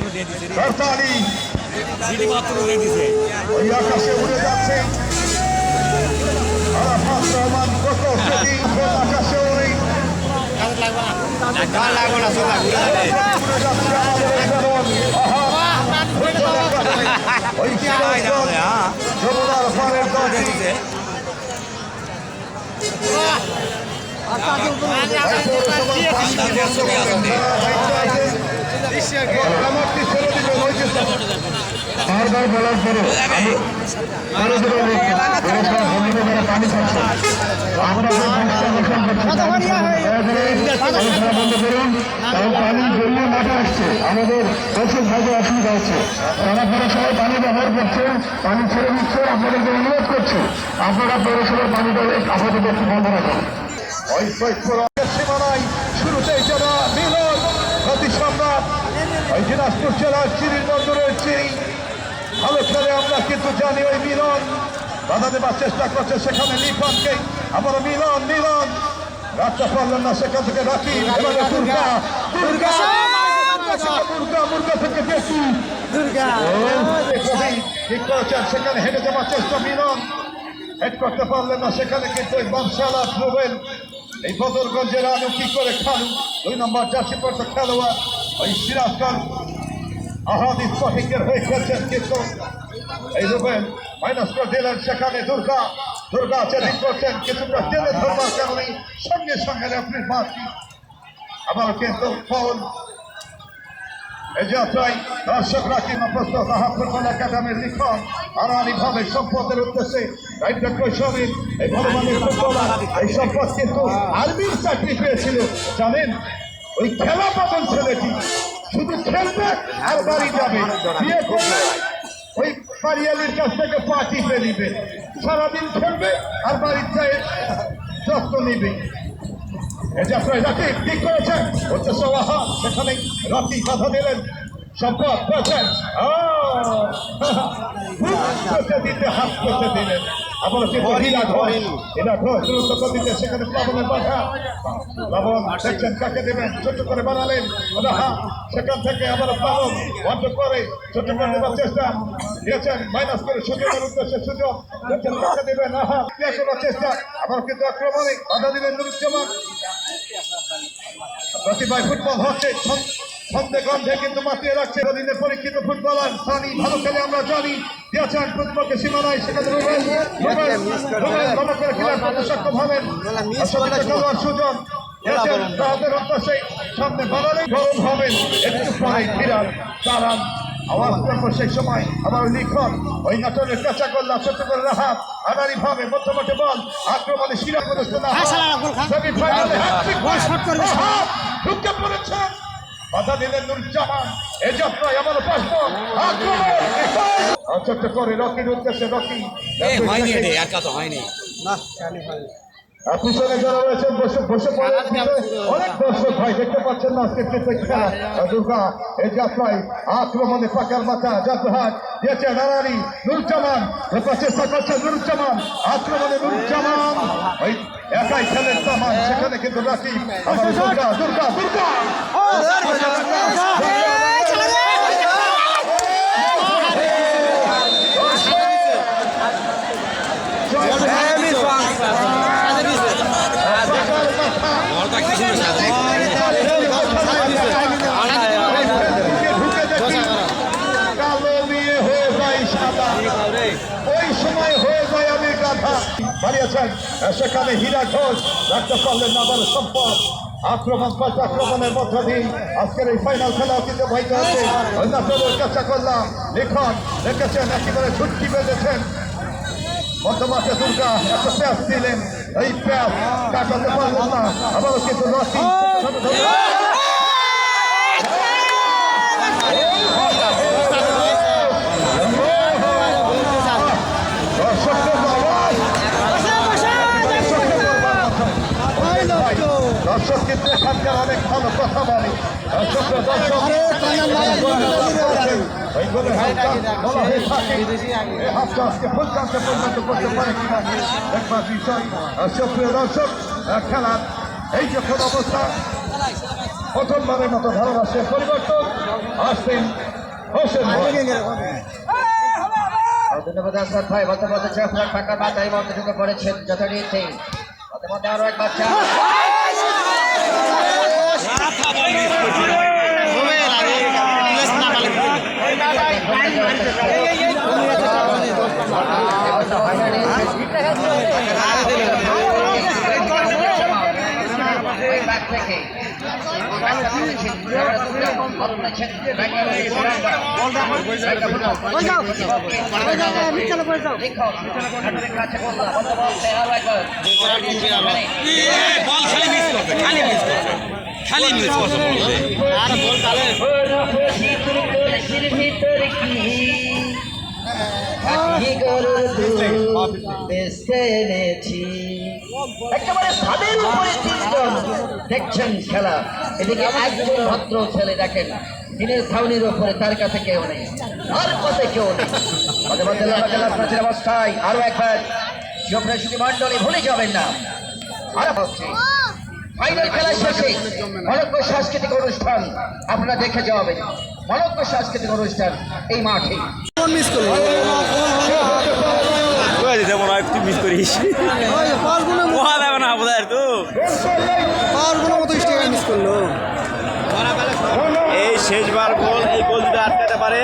মাত্র দিয়ে দিছে সিটি মাত্র দিয়ে দিছে ওই আকাশে উড়ে যাচ্ছে। আরাফাত রহমান কত সেটি আকাশে উড়ে গান লাগবে না সোনা ঘুরে যাবে। বারবার বলার পরে। পানি বন্ধ করুন। কারণ পানি মাঠে আসছে। আমাদের দর্শক ভাগে অসুবিধা হচ্ছে। তারা পৌরসভায় পানি ব্যবহার করছেন পানি ছেড়ে দিচ্ছেন আপনাদেরকে অনুরোধ করছি আপনারা পৌরসভার পানিটা আপাতত একটু বন্ধ রাখুন। ওই সীমানায় শুরুতেই যারা মিলন অতি সম্রাট ওই দিনাজপুর জেলার চিরির বন্দরের চিরি ভালো খেলে আমরা কিন্তু জানি ওই মিলন। বাধা দেবার চেষ্টা করছে সেখানে লিফনকে আবার মিলন মিলন। রাখতে পারলেন না সেখান থেকে রাখি। এবারে দুর্গা দুর্গা। দুর্গা মুর্গা থেকে দেখি। ঠিক করেছেন। সেখানে হেঁটে যাওয়ার চেষ্টা মিলন। হেড করতে পারলেন না সেখানে কিন্তু এই বংশালা রুবেল এই বদরগঞ্জের আলু কি করে খালু? দুই নম্বর জার্সি পড়তে খেলোয়াড়। ওই সিরাজগঞ্জ আহাদি শহীদের হয়ে খেলছেন কিন্তু এই রুবেল মাইনাস করে সেখানে দুর্গা দুর্গা চেকিং করছেন কিছুটা টেনে ধরবার কারণে সঙ্গে সঙ্গে রেফারির মারটি আবার কিন্তু ফল। এই যাত্রায় দর্শকরা কিংবা প্রস্তুত আহা ফুটবল একাডেমির লিখন। আনানি ভাবে সম্পদের উদ্দেশ্যে দায়িত্ব কৈশোরী এই ভগবানের ফুটবলার এই সম্পদ কিন্তু আর্মির চাকরি পেয়েছিল, জানেন? ওই খেলা পাবেন ছেলেটি। শুধু খেলবে আর বাড়ি যাবে। বিয়ে করবে। ওই পারিয়ালির কাছ থেকে পার্টি পেয়ে নিবে। সারাদিন খেলবে আর বাড়ির যায় যত্ন নিবে। যাত্রায় রাতি ঠিক করেছেন? উদ্দেশ্য আহা সেখানে রাতি বাধা দিলেন। সম্পদ পেয়েছেন। দিতে হাত করতে দিলেন। ঘর হীরা ঘর দ্রুত গতিতে সেখানে প্লাবনের বাধা। প্লাবন দেখছেন কাকে দেবেন? ছোট করে বানালেন। সেখান থেকে আবার প্লাবন বন্ধ করে ছোট করে দেওয়ার চেষ্টা। দিয়েছেন মাইনাস করে সুযোগের উদ্দেশ্যে সুযোগ। দেখছেন কাকে দেবেন? আহা ক্লিয়ার করার চেষ্টা। আবার কিন্তু আক্রমণে বাধা দিলেন নুরুজ্জামান প্রতিভায় ফুটবল হচ্ছে। ছন্দে কিন্তু মাতিয়ে রাখছে দিনের পরীক্ষিত ফুটবলার। সানি ভালো খেলে আমরা জানি দিয়েছেন প্রতিপক্ষের সীমানায় সেখানে রুবেল রুবেল রুবেল ভালো করে খেলার করতে সক্ষম হবেন খেলোয়াড় সুযোগ তাদের উদ্দেশ্যে সামনে বাড়ালে গরম হবেন একটু পরে ফিরান তারান আওয়াজ করব সেই সময় আবার লিখন। ওই নাটনের কাঁচা করলাম ছোট্ট করে রাহাত আনারি ভাবে মধ্যমাঠে বল। আক্রমণে শিরা প্রদর্শন না সেমিফাইনালে হ্যাট্রিক রাহাত ঢুকে পড়েছেন বাধা দিলেন নুরুজ্জামান এ যাত্রায় আমার আক্রমণ! ছোট্ট করে রকির উদ্দেশ্যে রকি। তো হয়নি রে আর হয়নি। আর পিছনে যারা রয়েছেন বসে বসে অনেক দর্শক ভাই দেখতে পাচ্ছেন না আজকে খেলা দুর্গা এই যাত্রায় আক্রমণে পাকার মাথা যাত্রাহাট দিয়েছে নারানি নুরুজ্জামান চেষ্টা করছে নুরুজ্জামান আক্রমণে নুরুজ্জামান ওই একাই খেলেন তামান সেখানে কিন্তু রাখি আমার দুর্গা দুর্গা দুর্গা বলটা কি সুন্দর সাথে ঢুকে দেখি কালো মেয়ে হয়ে যায় সাদা ওই সময় হয়ে যায় আমি গাধা বাড়িয়েছেন সেখানে হীরা ঘোষ রাখতে পারলেন না আবার সম্পদ। আক্রমণ পাল্ট আক্রমণের মধ্য দিয়ে আজকের এই ফাইনাল খেলা অতিবাহিত হচ্ছে অন্যান্যদের চেষ্টা করলাম। লিখন রেখেছেন একেবারে ছুটকি বেঁধেছেন। মধ্যমাঠে দুর্গা একটা প্যাস দিলেন। এই প্যাস কাটাতে পারলেন না। আবারও কিন্তু রকি দর্শকদের আওয়াজ দর্শক এখানকার অনেক ভালো কথা বলে দর্শক এই বলে হয়ে থাকে এই হাফটা আজকে ফুলকান্তে পরিণত করতে খেলার এই যখন অবস্থা প্রথমবারের মতো ভালোবাসের পরিবর্তন আসবেন হোসেন ধন্যবাদ আসাদ ভাই বলতে আপনার ফাঁকা মাথায় মধ্যে ঢুকে পড়েছেন যথারীতি মধ্যে মধ্যে আরও এক বাচ্চা বল খালি মিস করছে খালি মিস করছে খালি মিস করছে বলছে আর বল তাহলে। একেবারে ছাদের উপরে তিনজন দেখছেন খেলা। এদিকে একজন ভদ্র ছেলে দেখেন। দিনের ছাউনির ওপরে তার কাছে কেউ নেই। আর পথে কেউ নেই। অবস্থায়। আরও একবার শিবপ্রেসিডি মন্ডলী ভুলে যাবেন না। আরও ভাবছি। ফাইনাল খেলা শেষে মনজ্ঞ সাংস্কৃতিক অনুষ্ঠান আপনারা দেখে যাবেন মনজ্ঞ সাংস্কৃতিক অনুষ্ঠান এই মাঠে। এই শেষবার গোল এই গোল যদি আটকাতে পারে।